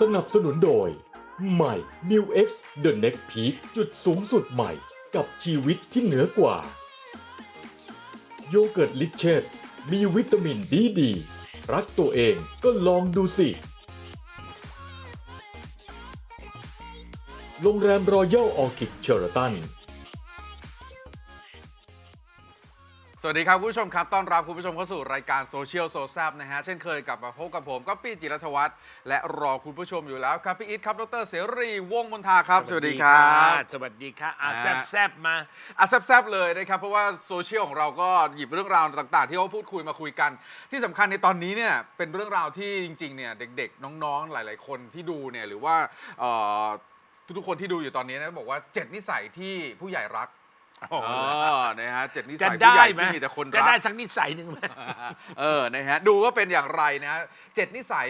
สนับสนุนโดย ใหม่ New X The Next Peak จุดสูงสุดใหม่กับชีวิตที่เหนือกว่า โยเกิร์ตลิเชส มีวิตามินดีดี รักตัวเองก็ลองดูสิ โรงแรมรอยัลออคิดเชอร์ตัน สวัสดีครับคุณผู้ชมครับ ต้อนรับคุณผู้ชมเข้าสู่รายการโซเชียลโซแซบนะฮะ เช่นเคยกลับมาพบกับผมก็ปี้จิรัชวัฒน์และรอคุณผู้ชมอยู่แล้วครับพี่อิทครับดรเสรีวงศ์มนทาครับ สวัสดีครับสวัสดีค่ะอานะแซฮะบแซบๆมาอะแซบๆเลยนะครับ เพราะว่าโซเชียลของเราก็หยิบเรื่องราวต่าง ๆ ที่เขาพูดคุยมาคุยกัน ที่สำคัญในตอนนี้เนี่ยเป็นเรื่องราวที่จริงๆเนี่ยเด็กๆ น้องๆ หลาย ๆ คนที่ดูเนี่ยหรือว่าเอ่อทุกๆคนที่ดูอยู่ตอนนี้นะบอกว่าเจ็ดนิสัยที่ผู้ใหญ่รักโอ้เอโหอนะฮะเจ็ดนิจะสัยผู้ได้ใหญ่ไหมที่มีแต่คนจะรัได้ก สักนิสัยหนึ่งไหม เออ นะฮะ ดูว่าเป็นอย่างไรนะฮะเจ็ดนิสัย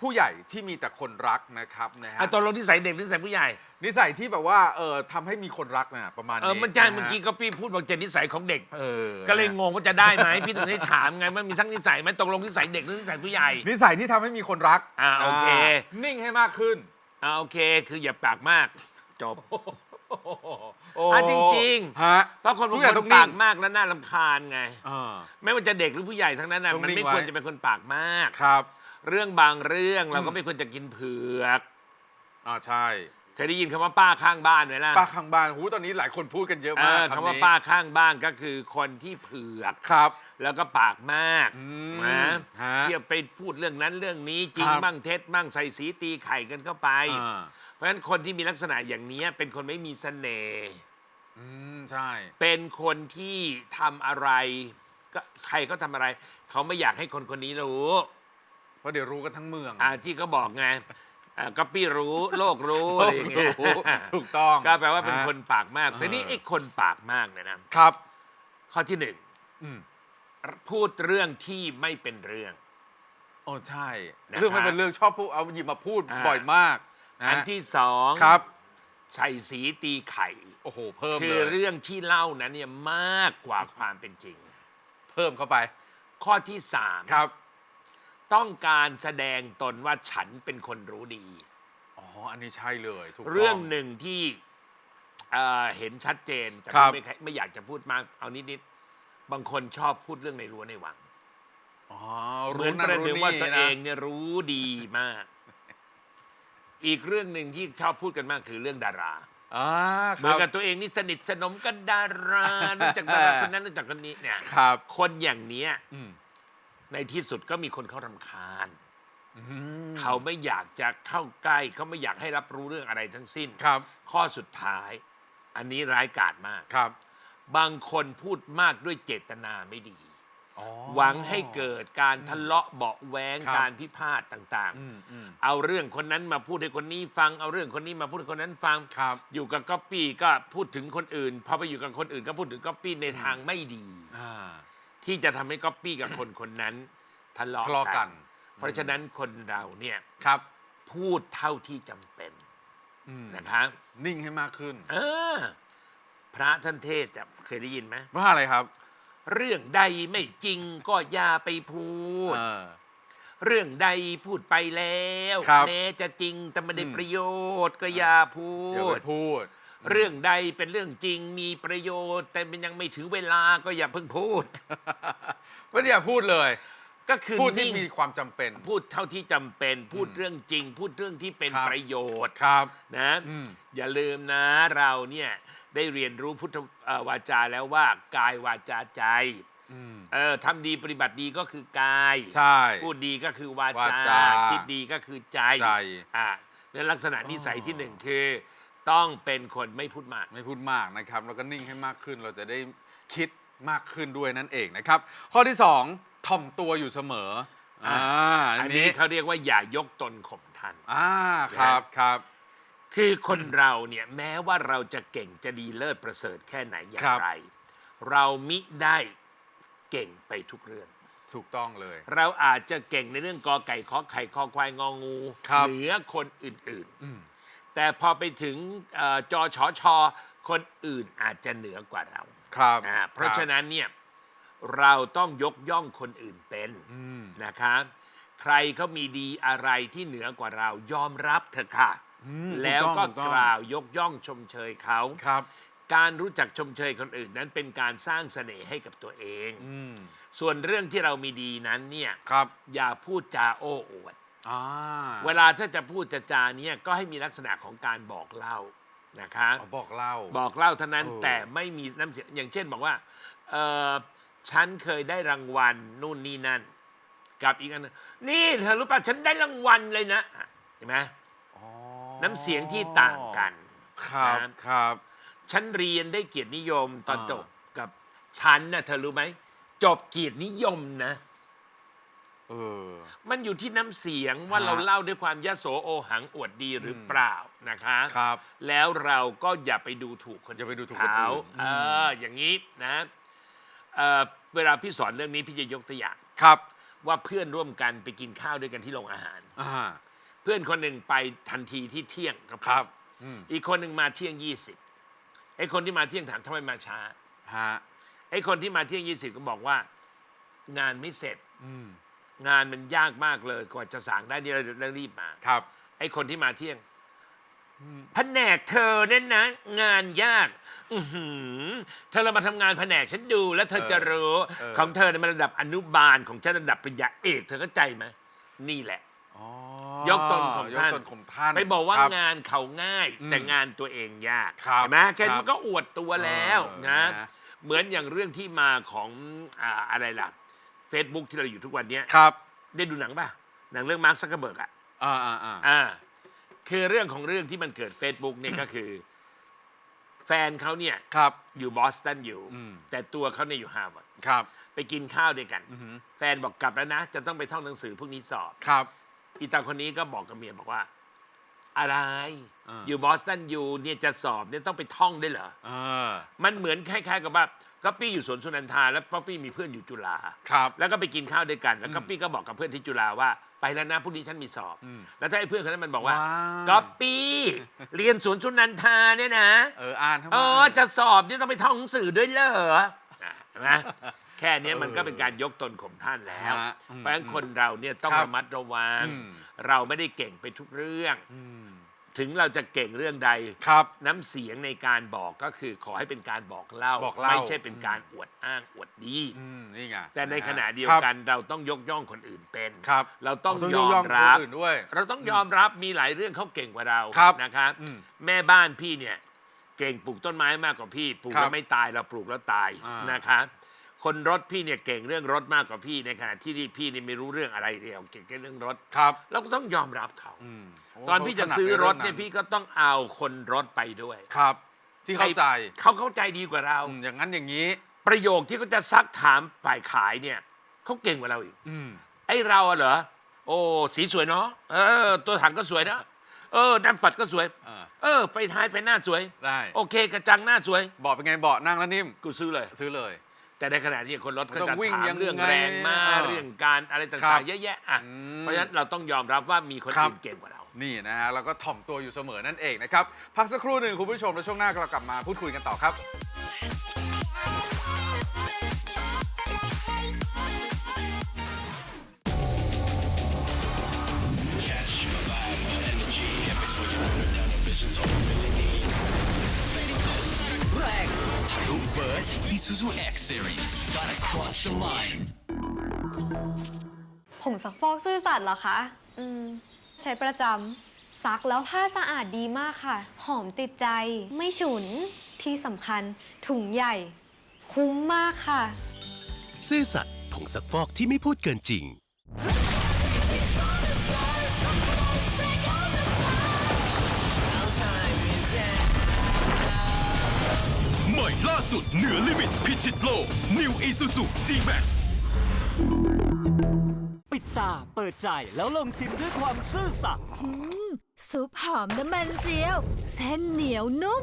ผู้ใหญ่ที่มีแต่คนรักนะครับนะฮะ อะตอนลงนิสัยเด็กนิสัยผู้ใหญ่นิสัยที่แบบว่า เออทำให้มีคนรักนะประมาณเออนี้มันใช่ะฮะเมื่อกี้ก็พี่พูดบอกเจนนิสัยของเด็ก เออก็เลยงงว่าจะได้ไหมพี่ถึงได้ถามไงมันมีทั้งนิสัยไหมตกลงนิสัยเด็กหรือนิสัยผู้ใหญ่ นิสัยที่ทำให้มีคนรักอ่าโอเคนิ่งให้มากขึ้น อ่าโอเค คืออย่าปากมากจบ โอ้ อะจริงๆ ฮะ เพราะคนทุบากงอย่างคต้อนงปานิ่กงมากแล้วน่ารำคาญไง อ่า ไม่ว่าจะเด็กหรือผู้ใหญ่ทั้งนั้นนะต้องมันนิ่งไม่ไว้ ควรจะเป็นคนปากมาก ครับ เรื่องบางเรื่องเราอืก็มไม่ควรจะกินเผือก อ่าใช่ เคยได้ยินคำว่าป้าข้างบ้านไหมล่ะป้าข้างบ้านหูตอนนี้หลายคนพูดกันเยอะเอมากอคำว่าป้าข้างบ้านก็คือคนที่เผือก ครับ แล้วก็ปากมากอืมนะฮะเที่ยวไปพูดเรื่องนั้นเรื่องนี้จริงครับ บ้างเท็จบ้างใส่สีตีไข่กันเข้าไป อ่าเพ ราะฉะนั้นคนที่มีลักษณะอย่างนี้เป็นคนไม่มีเสน่ห์อืมใช่ เป็นคนที่ทำอะไรก็ใครก็ทำอะไร เขาไม่อยากให้คนคนนี้รู้เพราะเดี๋ยวรู้กันทั้งเมืองอ่าที่เขาบอกไงอ่าก็ปี้รู้โลกรู้อะไรอย่างเงี้ยถูกต้องก็แปลว่าเป็นคนปากมากอ่าแต่นี่ไอ้คนปากมากเนี่ยนะครับ ข้อที่หนึ่งอืมพูดเรื่องที่ไม่เป็นเรื่องโอ้ใช่นะครับเรื่องไม่เป็นเรื่องชอบพูดเอาหยิบมาพูดอ่าบ่อยมากนะ อันที่สองครับใส่สีตีไข่ โอ้โห เพิ่มคืเลอยเรื่องที่เล่านั้นเนี่ยมากกว่าความเป็นจริง เพิ่มเข้าไปข้อที่สามครับต้องการแสดงตนว่าฉันเป็นคนรู้ดี อ๋ออันนี้ใช่เลยถูกต้ เรื่องหนึ่งที่เอ่อเห็นชัดเจนแต่ครับไม่ไม่อยากจะพูดมาก เอานิดๆบางคนชอบพูดเรื่องในรั้วในวัง อ๋อเหมือนนั่ประหนึ่งว่าตัวนะเองเนี่ยรู้ดีมาก อีกเรื่องหนึ่งที่ชอบพูดกันมากคือเรื่องดาราอ่าเหคมือนรับกับตัวเองนี่สนิทสนมกับดารารู้จักดาราคนนั้นรู้จักคนนี้เนี่ยครับคนอย่างเนี้ยอืมในที่สุดก็มีคนเขารำคาญ อืมเขาไม่อยากจะเข้าใกล้เขาไม่อยากให้รับรู้เรื่องอะไรทั้งสิ้น ครับข้อสุดท้าย อันนี้ร้ายกาจมาก ครับ บางคนพูดมากด้วยเจตนาไม่ดีอ๋อ หวังให้เกิดการทะเลาะเบาะแวงครับ การพิพาทต่างอืมอืมๆ เอาเรื่องคนนั้นมาพูดให้คนนี้ฟัง เอาเรื่องคนนี้มาพูดให้คนนั้นฟัง ครับอยู่กับก๊อปปี้ก็พูดถึงคนอื่น พอไปอยู่กับคนอื่นก็พูดถึงก๊อปปี้ในทางไม่ดี อ่าที่จะทำให้ก๊อปปี้กับคนคนนั้นทะเลาะทะเลาะกักัน น เพราะฉะนั้นคนเราเนี่ยครับพูดเท่าที่จำเป็นอืมนะครับนิ่งให้มากขึ้นเออพระท่านเทศน์จะเคยได้ยินไหมว่าอะไรครับ เรื่องใดไม่จริงก็อย่าไปพูด เออ เรื่องใดพูดไปแล้วครับแม้จะจริงแต่ไม่ได้อืม ประโยชน์ก็อย่าพูอย่าไปดพูด เรื่องใดเป็นเรื่องจริงมีประโยชน์ แต่มันยังไม่ถึงเวลาก็อย่าเพิ่งพูด ไม่ได้อย่าพูดเลย ก็คือพูดที่นิ่งมีความจำเป็น พูดเท่าที่จำเป็นพูดอืมเรื่องจริง พูดเรื่องที่เป็นครับ ประโยชน์ครับ นะ อืม อย่าลืมนะเราเนี่ย ได้เรียนรู้พุทธเอ่อวาจาแล้วว่ากายวาจาใจอืมเออทำดีปฏิบัติดีก็คือกายใช่พูดดีก็คือวาวาจาจาคิดดีก็คือใจใจอ่าในลักษณะนิสัยอ๋อที่หนึ่งคือ ต้องเป็นคนไม่พูดมาก ไม่พูดมากนะครับ แล้วก็นิ่งให้มากขึ้นเราจะได้คิดมากขึ้นด้วยนั่นเองนะครับ ข้อที่สองถ่อมตัวอยู่เสมออ่าอัอันนนี้นี้เขาเรียกว่าอย่ายกตนข่มท่านอ่าครับครับ คือคนเราเนี่ยแม้ว่าเราจะเก่งจะดีเลิศประเสริฐแค่ไหนอย่าครังบ ไร เรามิได้เก่งไปทุกเรื่อง ถูกต้องเลย เราอาจจะเก่งในเรื่องกอไก่ขอไข่คอควายงองูครับ เหนือคนอื่นอืมๆ แต่พอไปถึงเอ่อจอชอชอคนอื่นอาจจะเหนือกว่าเราครับอ่าเพราะคบฉะนั้นเนี่ยเราต้องยกย่องคนอื่นเป็น อืม นะครับใครเขามีดีอะไรที่เหนือกว่าเรายอมรับเถอะค่ะอืม แล้วก็ถูกต้องถูกต้องกล่าวยกย่องชมเชยเขาครับ การรู้จักชมเชยคนอื่นนั้นเป็นการสร้างเสน่ห์ให้กับตัวเองอืมส่วนเรื่องที่เรามีดีนั้นเนี่ยครับ อย่าพูดจาโอ้อวดอ่าเวลาถ้าจะพูดจะจาเนี่ยก็ให้มีลักษณะของการบอกเล่านะคะอ๋อบอกเล่าบอกเล่าเท่านั้นเออแต่ไม่มีน้ำเสียงอย่างเช่นบอกว่าเออฉันเคยได้รางวัลนู่นนี่นั่น กับอีกอันหนึงนี่เธอรู้ป่ะฉันได้รางวัลเลยนะอะเห็นไหมอ๋อ น้ำเสียงที่ต่างกันครับนะ ครับ ฉันเรียนได้เกียรตินิยมตอนอ่า จบกับฉันน่ะเธอรู้ไหมจบเกียรตินิยมนะ เออ มันอยู่ที่น้ำเสียงว่าฮะเราเล่าด้วยความยโสโอหังอวดดีหรืออมเปล่านะคะ ครับแล้วเราก็อย่าไปดูถูกคนอย่าไปดูถูกคนอื่นเขาอืม เอออย่างนี้นะเออเวลาพี่สอนเรื่องนี้พี่จะยกตัวอย่าง ครับว่าเพื่อนร่วมกันไปกินข้าวด้วยกันที่โรงอาหาร อ่า เพื่อนคนหนึ่งไปทันทีที่เที่ยงกับครับอืมอีกคนหนึ่งมาเที่ยงยี่สิบไอ้คนที่มาเที่ยงถามทำไมมาช้าฮะไอ้คนที่มาเที่ยงยี่สิบก็บอกว่า งานไม่เสร็จอืมงานมันยากมากเลยกว่าจะสั่งได้นี่เราจะรีบมาครับ ไอ้คนที่มาเที่ยงแผนกเธอเนี่ยนะ งานยาก อือหือเธอเรามาทำงานแผนกฉันดูแล้วเธอจะรู้เออ ของเธอเนี่ยมันระดับอนุบาลของฉันระดับปริญญาเอก เธอเข้าใจไหมนี่แหละ อ๋อ ยกตนข่มยท่านกตนข่มท่านไปบอกว่าครับ งานเขาง่ายอืมแต่งานตัวเองยากครับเห็นไหมแค่ครันี้บมันก็อวดตัวแล้วเออนะนะเหมือนอย่างเรื่องที่มาของอ่าอะไรล่ะ Facebook ที่เราอยู่ทุกวันเนี้ยครับได้ดูหนังป่ะ หนังเรื่องมาร์คซักเกอร์เบิร์กอะอ่าอ่าอ่าอ่าคือเรื่องของเรื่องที่มันเกิด Facebook เนี่ยก็คือ แฟนเขาเนี่ยครับ อยู่บอสตันอยู่ อืม แต่ตัวเขาเนี่ยอยู่ฮาร์วาร์ดครับไปกินข้าวด้วยกัน อือหือแฟนบอกกลับแล้วนะ จะต้องไปท่องหนังสือพรุ่งนี้สอบ ครับ อีตาคนนี้ก็บอกกับเมียบอกว่า อะไรอ่าอยู่บอสตันอยู่เนี่ยจะสอบเนี่ยต้องไปท่องได้วยเหรอ เออมันเหมือนคล้ายๆกับว่าก๊อปปี้อยู่สวนสุนันทาแล้วก๊อปปี้มีเพื่อนอยู่จุฬาครับ แล้วก็ไปกินข้าวด้วยกันแล้วอืมก๊อปปี้ก็บอกกับเพื่อนที่จุฬาว่าไปแล้วนะพรุ่งนี้ฉันมีสอบ อืมแล้วถ้าไอ้เพื่อนคนนั้นมันบอกว่าว้าวก๊อปปี้เรียนสวนสุนันทาเนี่ยนะ เอออ่านทำไมเออจะสอบเนี่ยต้องไปท่องหนังสือด้วยเหรออะเห็นไหม แค่เนี้ยมันก็เป็นการยกตนข่มท่านแล้ว ฮะอืมเพราะฉะนั้นคนเราเนี่ยต้องครับระมัดระวัง อืม เราไม่ได้เก่งไปทุกเรื่อง อืมถึงเราจะเก่งเรื่องใด ครับ น้ำเสียงในการบอกก็คือขอให้เป็นการบอกเล่า บอกเล่า ไม่ใช่เป็นการอวดอ้างอวดดี อืมนี่ไงแต่ในขณะเดียวครับกันเราต้องยกย่องคนอื่นเป็น ครับเราต้องต้ยอมคนรับอื่นด้วย เราต้องยอมรับมีหลายเรื่องเขาเก่งกว่าเราครับนะครับอืมแม่บ้านพี่เนี่ยเก่งปลูกต้นไม้มากกว่าพี่ปลูกครับแล้วไม่ตายเราปลูกแล้วตายอ่าน นะคะ คนรถพี่เนี่ยเก่งเรื่องรถมากกว่าพี่ในขณะที่พี่นี่ไม่รู้เรื่องอะไรเดียวเก่งแค่เรื่องรถครับเราก็ต้องยอมรับเขาอืมโตอนพี่จะซื้อรถเนี่ยขาพี่ก็ต้องเอาคนรถไปด้วยครับ ที่เข้าใจเขาเข้าใจดีกว่าเรา อืมอย่างนั้นอย่างนี้ ประโยคที่เขาจะซักถามฝ่ายขายเนี่ยเขาเก่งกว่าเราอีก อืม ไอ้เราอะเหรอ โอ้สีสวยเนาะ เออ ตัวถังก็สวยนะ เออน้ำปัดก็สวย อ่า เออไปท้ายไฟหน้าสวย ได้โอเคกระจังหน้าสวย เบาะเป็นไงเบาะนั่งแล้วนิ่ม กูซื้อเลย ซื้อเลย แต่ในขณะที่คนรถมันก็ต้จะองวิ่งถามยังไงเรื่องแรงมาเออเรื่องการอะไรครัต่างบๆเยอะแยะอะอืมเพราะฉะนั้นเราต้องยอมรับว่ามีคนครับ อื่นเก่งกว่าเรา นี่นะฮะแล้วก็ถ่อมตัวอยู่เสมอนั่นเองนะครับ พักสักครู่หนึ่งคุณผู้ชมแล้วช่วงหน้าเรากลับมาพูดคุยกันต่อครับแ Isuzu X Series gotta cross the line ผงซักฟอกซื่อสัตย์เหรอคะ อืม ใช้ประจำซักแล้วผ้าสะอาดดีมากค่ะ หอมติดใจ ไม่ฉุน ที่สำคัญถุงใหญ่ คุ้มมากค่ะ ซื่อสัตย์ผงซักฟอกที่ไม่พูดเกินจริง ล่าสุดเหนือลิมิตพิชิตโลก New Isuzu G-Max ปิดตาเปิดใจแล้วลองชิมด้วยความซื่อสัตย์ซุปหอมน้ำมันเจียว เส้นเหนียวนุ่ม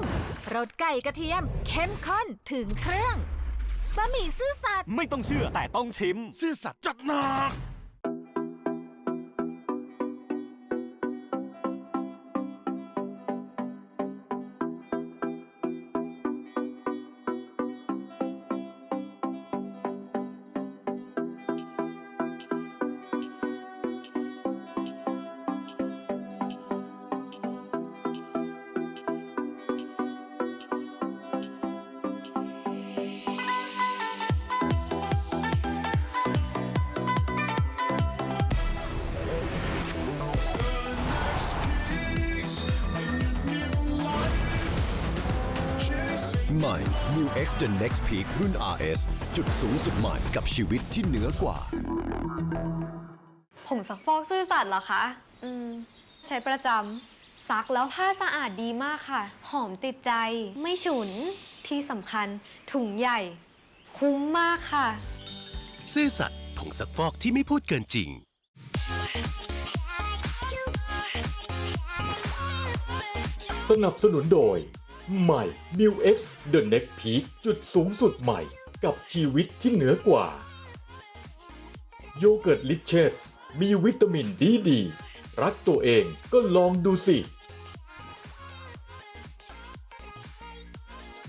รสไก่กระเทียม เข้มข้นถึงเครื่องบะหมี่ซื่อสัตย์ไม่ต้องเชื่อแต่ต้องชิม ซื่อสัตย์จัดหนักก ใหม่ New X The Next Peak รุ่น RS จุดสูงสุดใหม่กับชีวิตที่เหนือกว่า ผงซักฟอกซื่อสัตย์เหรอคะ อืม ใช้ประจำซักแล้วผ้าสะอาดดีมากค่ะ หอมติดใจ ไม่ฉุน ที่สำคัญถุงใหญ่ คุ้มมากค่ะ ซื่อสัตย์ผงซักฟอกที่ไม่พูดเกินจริง สนับสนุนโดย ใหม่ New X The Next Peak จุดสูงสุดใหม่กับชีวิตที่เหนือกว่า โยเกิร์ตลิเชส มีวิตามินดีดี รักตัวเองก็ลองดูสิ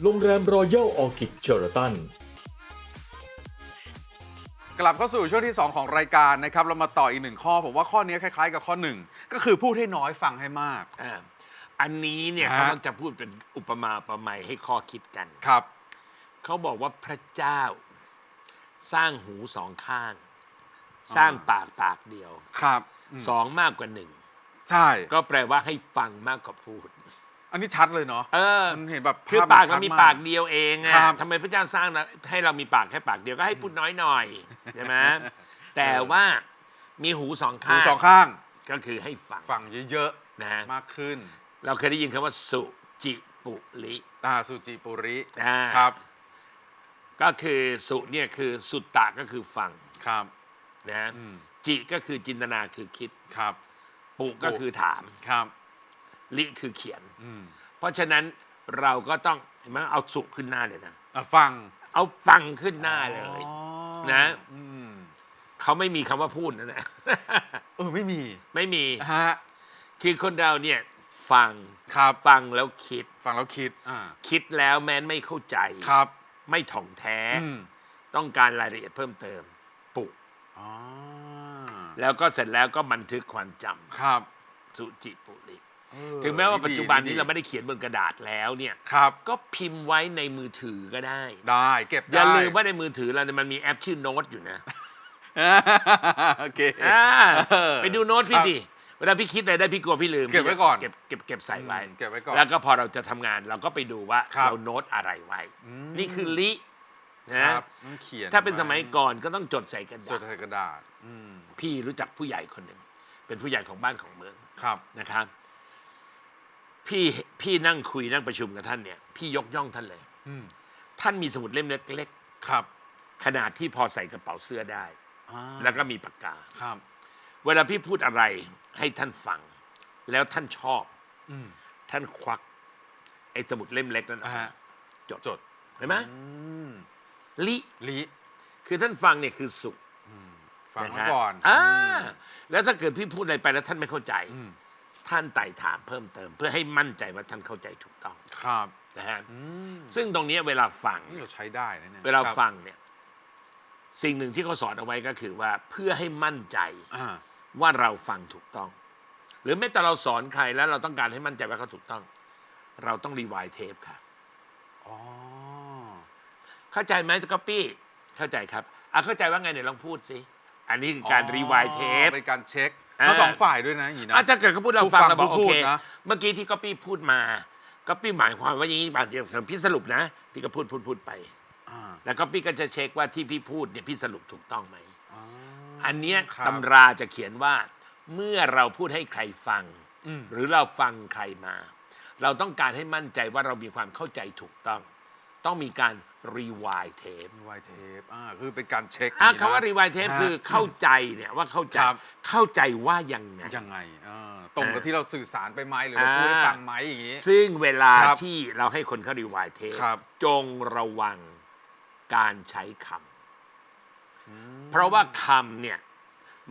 โรงแรมรอยัลออคิดเชอร์ตันกลับเข้าสู่ช่วงที่ 2 ของรายการนะครับ เรามาต่ออีกหนึ่งข้อ ผมว่าข้อนี้คล้ายๆ กับข้อหนึ่งก็คือพูดให้น้อยฟังให้มาก อ่าอันนี้เนี่ยฮะ เขามักจะพูดเป็นอุปมาอุปไมยให้ข้อคิดกัน ครับ เขาบอกว่าพระเจ้า สร้างหูสองข้าง สร้างปากปากเดียวครับอืมสองมากกว่าหนึ่งใช่ ก็แปลว่าให้ฟังมากกว่าพูด อันนี้ชัดเลยเนาะ เออมันเห็นแบบคือภพปากชัเราดมีปากเดียวเองครัอะบทำไมพระเจ้าสร้างนะให้เรามีปากแค่ปากเดียวก็ให้พูดน้อยหน่อยใช่ไหมแต่ว่ามีหูสองหูข้างสองข้างก็คือให้ฟังฟังเยอะนะฮะ ๆ มากขึ้น เราเคยได้ยินคำว่าสุจิปุลิอ่าสุจิปุริอ่าครับ ก็คือสุเนี่ยคือสุตตะก็คือฟังครับนะฮะอืมจิก็คือจินตนาคือคิด ครับ ปุก็คือถาม ครับ ลิคือเขียน อืมเพราะฉะนั้นเราก็ต้องเห็นไหมเอาสุขึ้นหน้าเลยนะ อะฟังเอาฟังขึ้นหน้าเลย อ๋อนะ อืมเขาไม่มีคำว่าพูดนะนะ เออไม่มีไม่มี ฮะ คือคนเราเนี่ย ฟังครับฟังแล้วคิด ฟังแล้วคิดอ่าคิดแล้วแม้นไม่เข้าใจครับ ไม่ถ่องแท้อืมต้องการรายละเอียดเพิ่มเติมปุอ๋อแล้วก็เสร็จแล้วก็บันทึกความจำครับ สุจิปุริเออถึงแม้ว่าดีปัจจุบันดีนี้เราไม่ได้เขียนบนกระดาษแล้วเนี่ยครับก็พิมพ์ไว้ในมือถือก็ได้ ได้เก็บได้อย่าลืมว่าในมือถือเราเนี่ยมันมีแอปชื่อโน้ตอยู่นะโอเคอ่าเออไปดูโน้ตพี่สิ เวลาพี่คิดอะไรได้พี่กลัวพี่ลืมเก็บไว้ก่อนเก็บเก็บเก็บใส่ไว้อืมเก็บไว้ก่อนแล้วก็พอเราจะทำงานเราก็ไปดูว่าครับ เราโน้ตอะไรไว้อืมนี่คือลิคนะรับต้องเขียนถ้าเป็นสมัยไว้ก่อนก็ต้องจดใส่กระจดาดษใส่กระดาษอืมพี่รู้จักผู้ใหญ่คนหนึ่งเป็นผู้ใหญ่ของบ้านของเมือง ครับ นะครับพี่พี่นั่งคุยนั่งประชุมกับท่านเนี่ย พี่ยกย่องท่านเลย อืมท่านมีสมุดเล่มเล็กครับๆขนาดที่พอใส่กระเป๋าเสื้อได้ อ่าแล้วก็มีปากกา ครับ เวลาพี่พูดอะไรให้ท่านฟัง แล้วท่านชอบอืมท่านควัก ไอ้สมุดเล่มเล็กนั้นออกอ่ามาฮะ จดจดเห็นไหมอืมลิลิคือท่านฟังเนี่ยคือสุขฟังนะไว้ฮะก่อนอ่าอืมแล้วถ้าเกิดพี่พูดอะไรไปแล้วท่านไม่เข้าใจ อืมท่านไต่ถามเพิ่มเติม เพื่อให้มั่นใจว่าท่านเข้าใจถูกต้องครับนะฮะอืมซึ่งตรงเนี้ยเวลาฟัง นี่เราใช้ได้นะเนี่ยเวลาครับฟังเนี่ยสิ่งหนึ่งที่เขาสอนเอาไว้ก็คือว่าเพื่อให้มั่นใจ อ่า ว่าเราฟังถูกต้อง หรือแม้แต่เราสอนใครแล้วเราต้องการให้มั่นใจว่าเขาถูกต้อง เราต้องรีไวายเทปค่ะอ๋อเข้าใจไหมสกอปปี้เข้าใจครับอะเข้าใจว่าไงเนี่ยลองพูดสิอันนี้คือการรีไวายเทปเป็นการเช็คอ่าทั้งสองฝ่ายด้วยนะอย่างนี้นะอาถ้าเกิดเขาพูดเราผู้ฟังฟังเราบอกผู้โอพูเคดนะเมื่อกี้ที่ก๊อปปี้พูดมาก๊อปปี้หมายความว่าอย่างนี้บางทีพี่สรุปนะ พี่ก็พูดพูดพูดไปอ่าแล้วก็พี่ก็จะเช็คว่าที่พี่พูดเนี่ยพี่สรุปถูกต้องไหม อ๋ออันเนี้ยครับ ตำราจะเขียนว่า เมื่อเราพูดให้ใครฟัง อืม หรือเราฟังใครมา เราต้องการให้มั่นใจว่าเรามีความเข้าใจถูกต้อง ต้องมีการรีวายเทปรีไวายเทปอ่าคือเป็นการเช็คอะนี่นะคำว่ารีวายเทปฮะคือเข้าใจเนี่ยว่าเข้าใจครับ เข้าใจว่ายังไง ยังไงอ่าตรงกับอ่าที่เราสื่อสารไปไหมหรือเราพูดให้อ่าฟังไหมอย่างนี้ ซึ่งเวลาครับที่เราให้คนเขารีวายเทปครับ จงระวังการใช้คำ เพราะว่าคำเนี่ย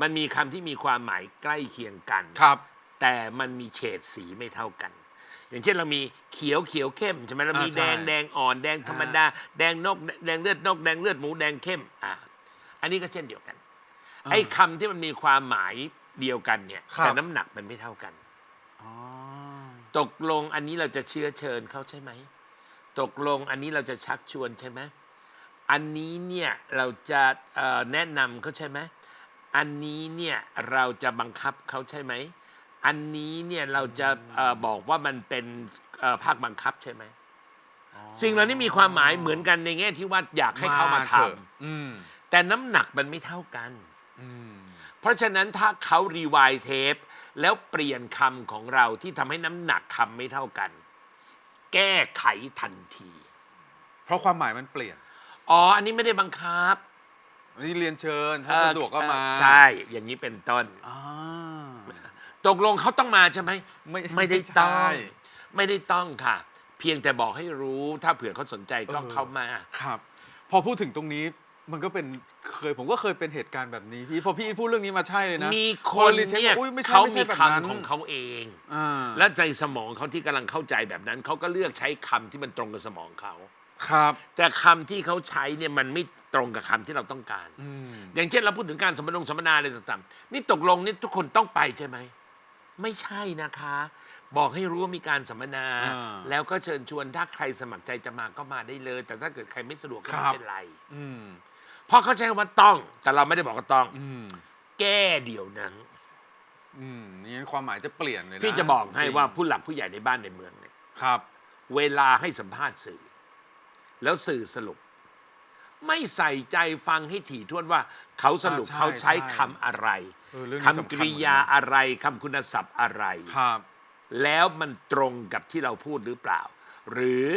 มันมีคำที่มีความหมายใกล้เคียงกัน ครับ แต่มันมีเฉดสีไม่เท่ากัน อย่างเช่นเรามีเขียวเขียวเข้มใช่ไหมเรามีอ่าแดใช่งแดงอ่อนแดงธรรมดา แดงนกแดงเลือดนกแดงเลือดหมูแดงเข้มอ่าอันนี้ก็เช่นเดียวกัน ไอ้คำที่มันมีความหมายเดียวกันเนี่ยครับ แต่น้ำหนักมันไม่เท่ากัน อ๋อ ตกลงอันนี้เราจะเชื้อเชิญเขาใช่ไหม ตกลงอันนี้เราจะชักชวนใช่ไหม อันนี้เนี่ยเราจะเอ่อแนะนำเขาใช่ไหมอันนี้เนี่ยเราจะบังคับเขาใช่ไหม อันนี้เนี่ยเราจะเอ่อบอกว่ามันเป็นเอ่อภาคบังคับใช่ไหมสิ่งเหล่านี้มีความหมายเหมือนกันในแง่ที่ว่าอยากให้เขามาทถอะอืมำแต่น้ำหนักมันไม่เท่ากันอืมเพราะฉะนั้นถ้าเขารีวายเทปแล้วเปลี่ยนคำของเราที่ทำให้น้ำหนักคำไม่เท่ากัน แก้ไขทันที เพราะความหมายมันเปลี่ยน อ๋อ อันนี้ไม่ได้บังคับอันนี้เรียนเชิญถ้าเอ่อสะดวกก็มาใช่ อย่างนี้เป็นต้นอ่าตกลงเขาต้องมาใช่ไหมไม่ไม่ได้ไม่ใช่ต้อง ไม่ได้ต้องค่ะ เพียงแต่บอกให้รู้ถ้าเผื่อเขาสนใจก็เออเข้ามาครับ พอพูดถึงตรงนี้มันก็เป็นเคยผมก็เคยเป็นเหตุการณ์แบบนี้พี่พอพี่พูดเรื่องนี้มาใช่เลยนะมีคพอนรีทเนี่ยอุ๊ไม่ใช่เขาไม่ใช่มีแบบนั้นคำของเขาเองอ่าและในสมองเขาที่กำลังเข้าใจแบบนั้นเขาก็เลือกใช้คำที่มันตรงกับสมองเขา ครับ แต่คำที่เขาใช้เนี่ยมันไม่ตรงกับคำที่เราต้องการ อืม อย่างเช่นเราพูดถึงการสมนงสัมมนาอะไรต่างๆ นี่ตกลงนี่ทุกคนต้องไปใช่ไหม ไม่ใช่นะคะ บอกให้รู้ว่ามีการสัมมนา อ่าแล้วก็เชิญชวนถ้าใครสมัครใจจะมาก็มาได้เลย แต่ถ้าเกิดใครไม่สะดวกก็ครัไม่บ เป็นไร อืม เพราะเขาใช้คำว่าต้อง แต่เราไม่ได้บอกว่าต้อง อืม แก้เดี๋ยวนั้น อืม นี่ความหมายจะเปลี่ยนเลยนะพี่จะบอกให้จริงว่าผู้หลักผู้ใหญ่ในบ้านในเมืองเนี่ย ครับ เวลาให้สัมภาษณ์สื่อ แล้วสื่อสรุป ไม่ใส่ใจฟังให้ถี่ถ้วนว่า เขาสรุปอ่าใช่เขาใช้ใช่คำอะไรเออเรื่องนี้คำสำคัญ กริยาอะไรคำคุณศัพท์อะไร ครับ แล้วมันตรงกับที่เราพูดหรือเปล่า หรือ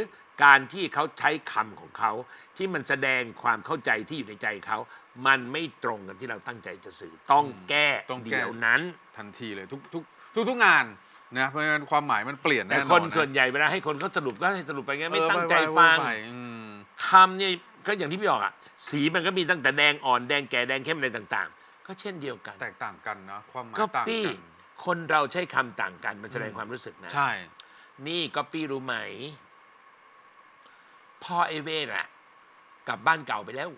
การที่เขาใช้คำของเขา ที่มันแสดงความเข้าใจที่อยู่ในใจเขา มันไม่ตรงกับที่เราตั้งใจจะสื่อ ต้องแก้ต้องแก้ เดี๋ยวนั้น ทันทีเลยทุกทุกทุกทุกงาน นะเพราะฉะนั้นความหมายมันเปลี่ยนแต่แน่นอนคนนะส่วนใหญ่เวลาให้คนเขาสรุปก็ให้สรุปไปงั้นไม่เออตั้งใจไว้ฟังไว้อืมคำเนี่ยก็อย่างที่พี่บอกอะสีมันก็มีตั้งแต่แดงอ่อนแดงแก่แดงเข้มอะไรต่าง ๆ ก็เช่นเดียวกัน แตกต่างกันนะความหมายก็ต่างปี้กันคนเราใช้คำต่างกันมันแสดงความรู้สึกนะ ใช่ นี่ก็ปี้รู้ไหม พ่อไอเวทอะกลับบ้านเก่าไปแล้ว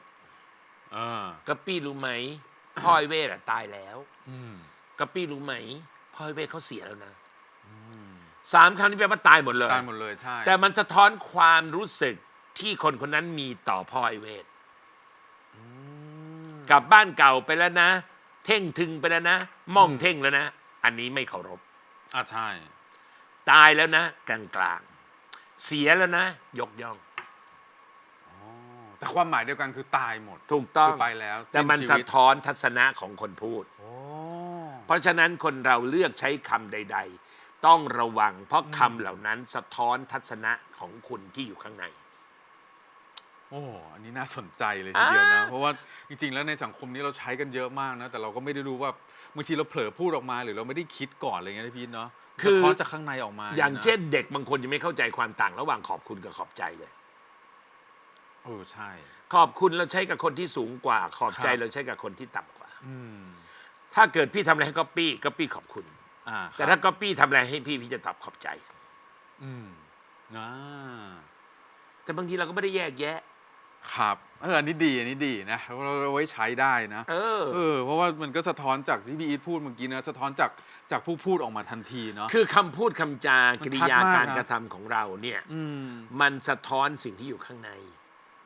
เออก็ปี้รู้ไหม พ่อไอเวทอะตายแล้วอืมก็ปี้รู้ไหม พ่อไอเวทเขาเสียแล้วนะ สามคำนี้แปลว่าตายหมดเลย ตายหมดเลยใช่ แต่มันสะท้อนความรู้สึกที่คนคนนั้นมีต่อพ่อไอเวทกลับบ้านเก่าไปแล้วนะ เท่งทึงไปแล้วนะม่องเท่งแล้วนะ อันนี้ไม่เคารพอะใช่ ตายแล้วนะ กลางกลางๆเสียแล้วนะ ยกย่องแต่ความหมายเดียวกันคือตายหมด ถูกต้องคือไปแล้ว แต่มันสิ้สะชีวิตท้อนทัศนะของคนพูดโอ้เพราะฉะนั้นคนเราเลือกใช้คำใด ๆ ต้องระวัง เพราะคำเหล่านั้นสะท้อนทัศนะของคุณที่อยู่ข้างใน โอ้ อันนี้น่าสนใจเลยทีเดียวนะอ่าเพราะว่าจริง ๆ แล้วในสังคมนี้เราใช้กันเยอะมากนะ แต่เราก็ไม่ได้รู้ว่าบางทีเราเผลอพูดออกมา หรือเราไม่ได้คิดก่อนอะไรเงี้ยนะพี่เนาะสะท้อนจากข้างในออกมาอย่างะเช่น เด็กบางคนยังไม่เข้าใจความต่างระหว่างขอบคุณกับขอบใจเลยเออใช่ ขอบคุณเราใช้กับคนที่สูงกว่า ขอบใจครับ เราใช้กับคนที่ต่ำกว่า อืมถ้าเกิดพี่ทำอะไรให้ก๊อปปี้ก๊อปปี้ขอบคุณ อ่าแต่ถ้าก๊อปปี้ทำอะไรให้พี่พี่จะตอบขอบใจ อืมนะแต่บางทีเราก็ไม่ได้แยกแยะ ครับเอออันนี้ดีอันนี้ดีนะเราเอาไว้ใช้ได้นะเออ เออ เพราะว่ามันก็สะท้อนจากที่พี่อีทพูดเมื่อกี้นะสะท้อนจากจากผู้พูดออกมาทันทีเนาะ คือคำพูดคำจากริยามันชัดมากการนะ กระทำของเราเนี่ย อืมมันสะท้อนสิ่งที่อยู่ข้างใน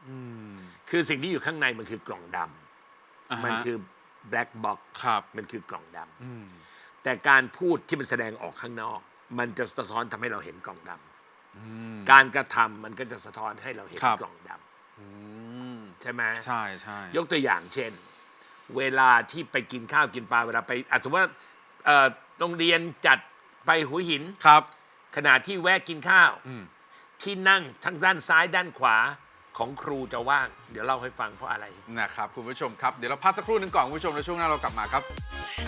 อืมคือสิ่งที่อยู่ข้างในมันคือกล่องดำอ่าฮะมันคือ black box ครับ มันคือกล่องดำอืม แต่การพูดที่มันแสดงออกข้างนอก มันจะสะท้อนทำให้เราเห็นกล่องดำอืมการกระทำมันก็จะสะท้อนให้เราเห็นครับ กล่องดำอืมใช่ไหม ใช่ใช่ยกตัวอย่างเช่น เวลาที่ไปกินข้าวกินปลาเวลาไปอะสมมติว่าเอ่อโรงเรียนจัดไปหัวหิน ครับขณะที่แวะกินข้าว อืมที่นั่งทั้งด้านซ้ายด้านขวาของครูจะว่าง เดี๋ยวเล่าให้ฟังเพราะอะไร นะครับคุณผู้ชมครับ เดี๋ยวเราพักสักครู่หนึ่งก่อนคุณผู้ชมแล้วช่วงหน้าเรากลับมาครับแ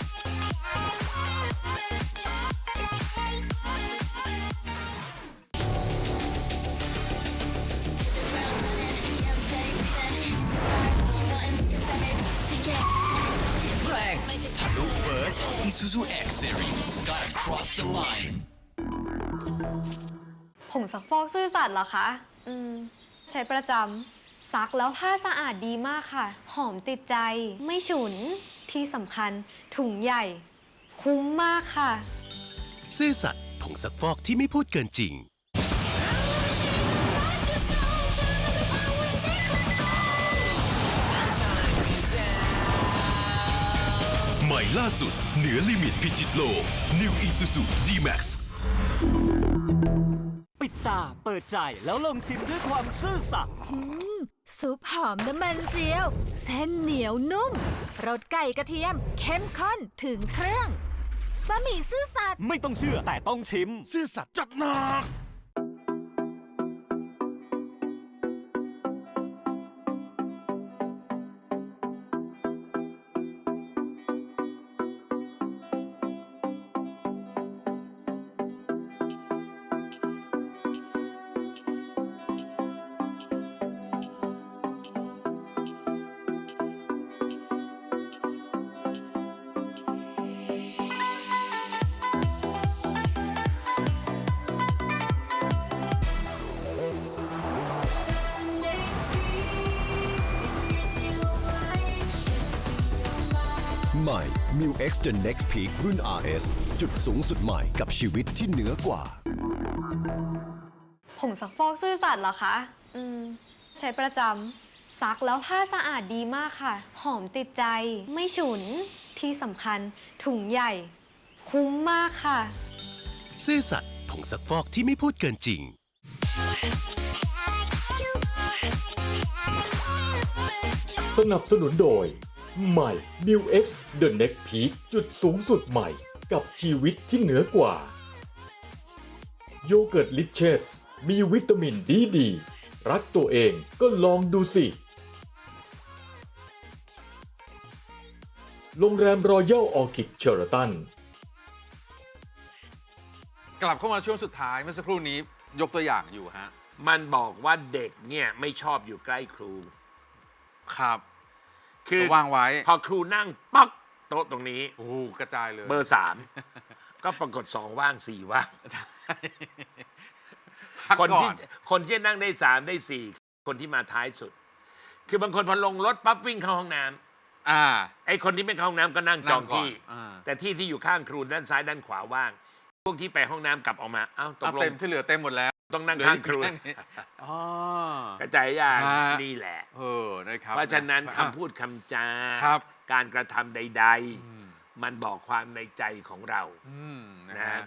Isuzu X Series gotta cross the line ผงซักฟอกซื่อสัตย์เหรอคะ อืม ใช้ประจำซักแล้วผ้าสะอาดดีมากค่ะ หอมติดใจ ไม่ฉุน ที่สำคัญถุงใหญ่ คุ้มมากค่ะ ซื่อสัตย์ผงซักฟอกที่ไม่พูดเกินจริง ม่ล่าสุด เหนือลิมิตพิชิตโลก New Isuzu D-Max ปิดตาเปิดใจแล้วลองชิมด้วยความซื่อสัตย์อืมซุปหอมน้ำมันเจียว เส้นเหนียวนุ่มรสไก่กระเทียม เข้มข้นถึงเครื่องบะหมี่ซื่อสัตย์ไม่ต้องเชื่อแต่ต้องชิม ซื่อสัตย์จัดหนัก ม่ m u X The Next Peak รุ่น RS จุดสูงสุดใหม่กับชีวิตที่เหนือกว่า ผงซักฟอกซื่อสัตย์เหรอคะ อืม ใช้ประจำซักแล้วผ้าสะอาดดีมากค่ะ หอมติดใจ ไม่ฉุน ที่สำคัญถุงใหญ่ คุ้มมากค่ะ ซื่อสัตย์ผงซักฟอกที่ไม่พูดเกินจริง สนับสนุนโดย ใหม่ New X The Next Peak จุดสูงสุดใหม่กับชีวิตที่เหนือกว่า โยเกิร์ตลิเชส มีวิตามินดีดี รักตัวเองก็ลองดูสิ โรงแรมรอยัลออคิดเชอร์ตัน กลับเข้ามาช่วงสุดท้ายเมื่อสักครู่นี้ยกตัวอย่างอยู่ฮะ มันบอกว่าเด็กเนี่ยไม่ชอบอยู่ใกล้ครู ครับ คือวางไว้ พอครูนั่งปักโต๊ะตรงนี้ โอ้โหกระจายเลย เบอร์สามก็ปรากฏสองว่างสี่ว่างพักคนก่อที่น คนที่นั่งได้สามได้สี่คนที่มาท้ายสุด คือบางคนพอลงรถปั๊บวิ่งเข้าห้องน้ำอ่า ไอ้คนที่ไม่เข้าห้องน้ำก็นั่งจองนั่งก่อนที่อ่า แต่ที่ที่อยู่ข้างครูด้านซ้ายด้านขวาว่าง พวกที่ไปห้องน้ำกลับออกมาเอ้าตเอากลงเต็มที่เหลือเต็มหมดแล้ว ต้องนั่งเหลือข้างอีกครูแค่นี้อ๋อ กระจายอย่างฮะ นี่แหละ เออนะครับเพราะฉะนั้นอ่คำพูดคำจา ครับการกระทำใด อืมๆ มันบอกความในใจของเรา อืมนะนะฮะ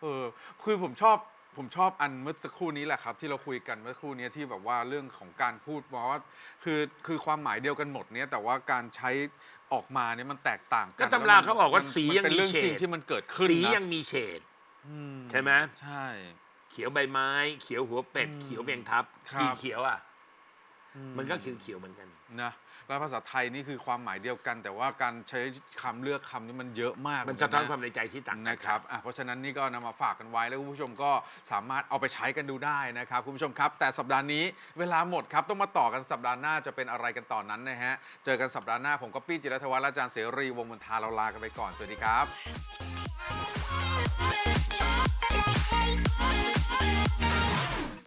เออคือผมชอบผมชอบอันเมื่อสักครู่นี้แหละครับ ที่เราคุยกันเมื่อสักครู่นี้ที่แบบว่าเรื่องของการพูดว่าคือคือความหมายเดียวกันหมดเนี่ยแต่ว่าการใช้ออกมาเนี่ยมันแตกต่างกัก็นตำราแล้วมันเขาบอกว่ามันสีมันยังเป็นมีเรื่องเฉจริงดที่มันเกิดขึ้นสีนะยังมีเฉด อืใช่ไหม ใช่ เขียวใบไม้ เขียวหัวเป็ดอืมเขียวเบียงทับครับ กี่เขียวอะอืมันก็คือเขียวเหมือนกัน นะแล้วภาษาไทยนี่คือความหมายเดียวกัน แต่ว่าการใช้คำเลือกคำนี่มันเยอะมากมันสะท้อนเหคกัวามในใจที่ต่างกันะครับอะเพราะฉะนั้นนี่ก็นำมาฝากกันไว้แล้วคุณผู้ชมก็สามารถเอาไปใช้กันดูได้นะครับคุณผู้ชมครับ แต่สัปดาห์นี้เวลาหมดครับต้องมาต่อกันสัปดาห์หน้าจะเป็นอะไรกันต่อนนั้นนะฮะเจอกันสัปดาห์หน้าผมก็ปี้จิรธวัฒน์และอาจารย์เสรีวงศ์มนทาเราลากันไปก่อนสวัสดีครับ